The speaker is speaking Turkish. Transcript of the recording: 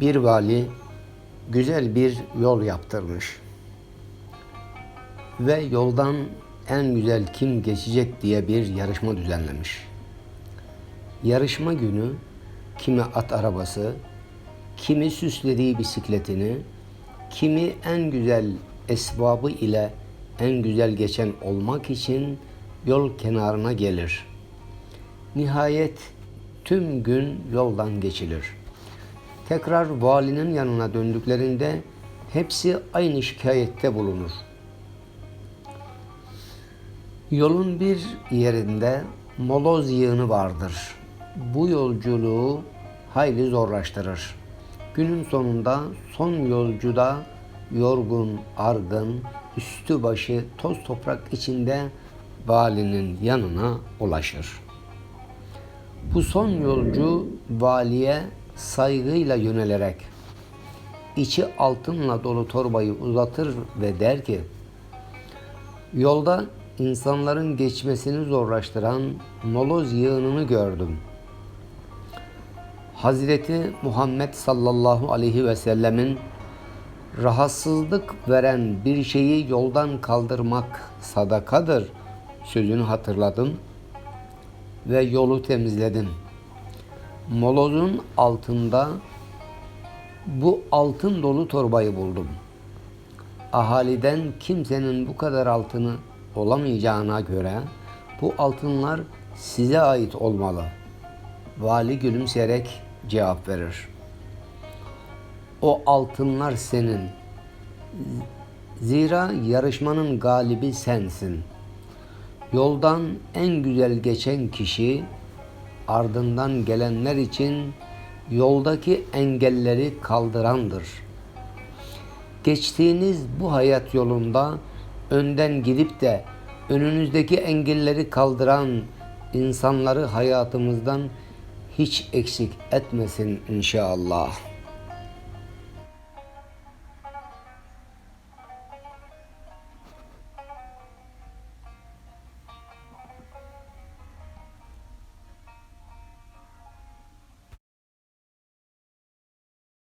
bir vali güzel bir yol yaptırmış. Ve yoldan en güzel kim geçecek diye bir yarışma düzenlemiş. Yarışma günü kimi at arabası, kimi süslediği bisikletini, kimi en güzel esbabı ile en güzel geçen olmak için yol kenarına gelir. Nihayet tüm gün yoldan geçilir. Tekrar valinin yanına döndüklerinde hepsi aynı şikayette bulunur. Yolun bir yerinde moloz yığını vardır. Bu yolculuğu hayli zorlaştırır. Günün sonunda son yolcuda yorgun, argın, üstü başı toz toprak içinde valinin yanına ulaşır. Bu son yolcu valiye saygıyla yönelerek içi altınla dolu torbayı uzatır ve der ki Yolda insanların geçmesini zorlaştıran moloz yığınını gördüm. Hazreti Muhammed sallallahu aleyhi ve sellemin rahatsızlık veren bir şeyi yoldan kaldırmak sadakadır sözünü hatırladım ve yolu temizledim. Molozun altında bu altın dolu torbayı buldum. Ahaliden kimsenin bu kadar altını olamayacağına göre bu altınlar size ait olmalı. Vali gülümseyerek cevap verir. O altınlar senin. Zira yarışmanın galibi sensin. Yoldan en güzel geçen kişi ardından gelenler için yoldaki engelleri kaldırandır. Geçtiğiniz bu hayat yolunda önden gidip de önünüzdeki engelleri kaldıran insanları hayatımızdan hiç eksik etmesin inşallah.